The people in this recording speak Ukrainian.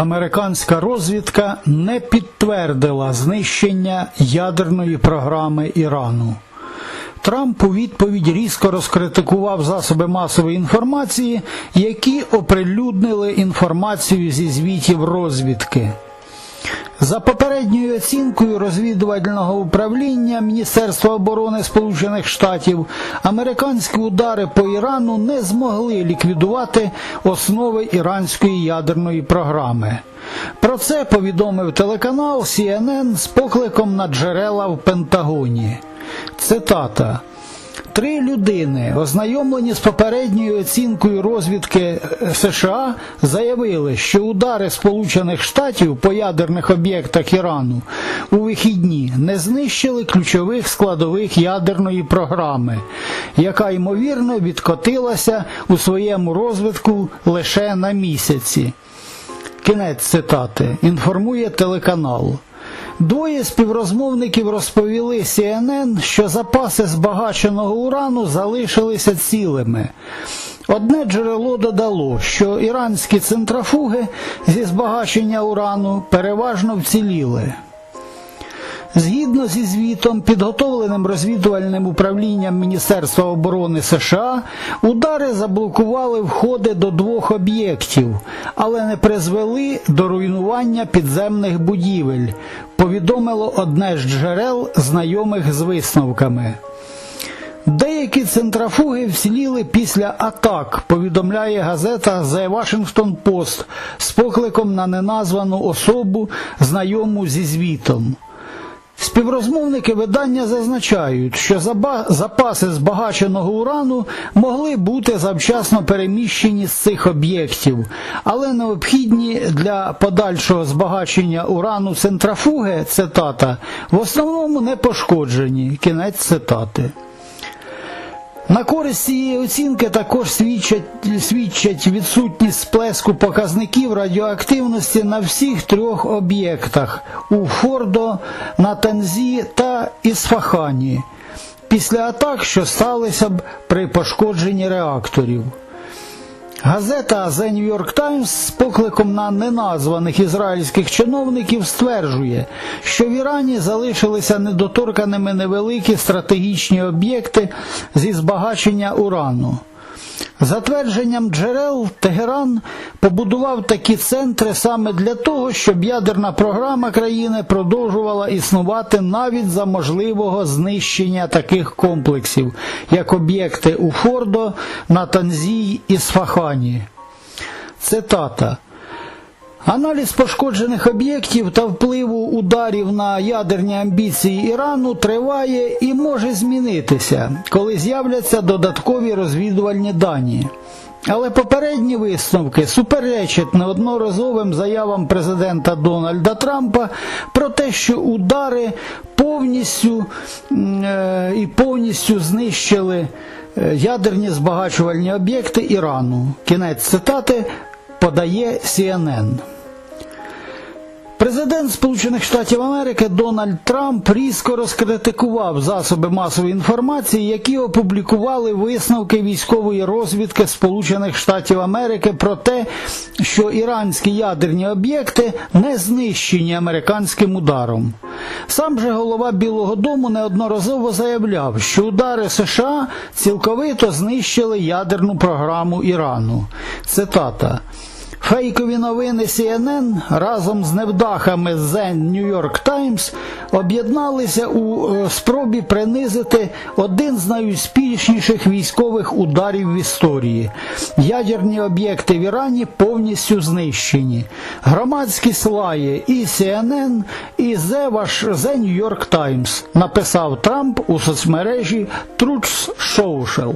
Американська розвідка не підтвердила знищення ядерної програми Ірану. Трамп у відповідь різко розкритикував засоби масової інформації, які оприлюднили інформацію зі звітів розвідки. За попередньою оцінкою розвідувального управління Міністерства оборони Сполучених Штатів, американські удари по Ірану не змогли ліквідувати основи іранської ядерної програми. Про це повідомив телеканал CNN з покликом на джерела в Пентагоні. Цитата. Три людини, ознайомлені з попередньою оцінкою розвідки США, заявили, що удари Сполучених Штатів по ядерних об'єктах Ірану у вихідні не знищили ключових складових ядерної програми, яка ймовірно відкотилася у своєму розвитку лише на місяці. Кінець цитати. Інформує телеканал. Двоє співрозмовників розповіли CNN, що запаси збагаченого урану залишилися цілими. Одне джерело додало, що іранські центрафуги зі збагачення урану переважно вціліли. Згідно зі звітом, підготовленим розвідувальним управлінням Міністерства оборони США, удари заблокували входи до двох об'єктів, але не призвели до руйнування підземних будівель, повідомило одне з джерел, знайомих з висновками. Деякі центрафуги вціліли після атак, повідомляє газета The Washington Post з покликом на неназвану особу, знайому зі звітом. Співрозмовники видання зазначають, що запаси збагаченого урану могли бути завчасно переміщені з цих об'єктів, але необхідні для подальшого збагачення урану центрафуги, цитата, в основному не пошкоджені. Кінець цитати. На користь цієї оцінки також свідчать, свідчать відсутність сплеску показників радіоактивності на всіх трьох об'єктах у Фордо, Натанзі та Ісфахані після атак, що сталися б при пошкодженні реакторів. Газета The New York Times з покликом на неназваних ізраїльських чиновників стверджує, що в Ірані залишилися недоторканими невеликі стратегічні об'єкти зі збагачення урану. За твердженням джерел, Тегеран побудував такі центри саме для того, щоб ядерна програма країни продовжувала існувати навіть за можливого знищення таких комплексів, як об'єкти у Фордо, Натанзій і Сфахані. Цитата. Аналіз пошкоджених об'єктів та впливу ударів на ядерні амбіції Ірану триває і може змінитися, коли з'являться додаткові розвідувальні дані. Але попередні висновки суперечать неодноразовим заявам президента Дональда Трампа про те, що удари повністю е, і повністю знищили е, ядерні збагачувальні об'єкти Ірану. Кінець цитати подає CNN. Президент Сполучених Штатів Америки Дональд Трамп різко розкритикував засоби масової інформації, які опублікували висновки військової розвідки Сполучених Штатів Америки про те, що іранські ядерні об'єкти не знищені американським ударом. Сам же голова Білого Дому неодноразово заявляв, що удари США цілковито знищили ядерну програму Ірану. Цитата. Фейкові новини CNN разом з невдахами з The New York Times об'єдналися у е, спробі принизити один з найуспішніших військових ударів в історії. Ядерні об'єкти в Ірані повністю знищені. Громадські слаї і CNN, і The, The New York Times, написав Трамп у соцмережі Truth Social.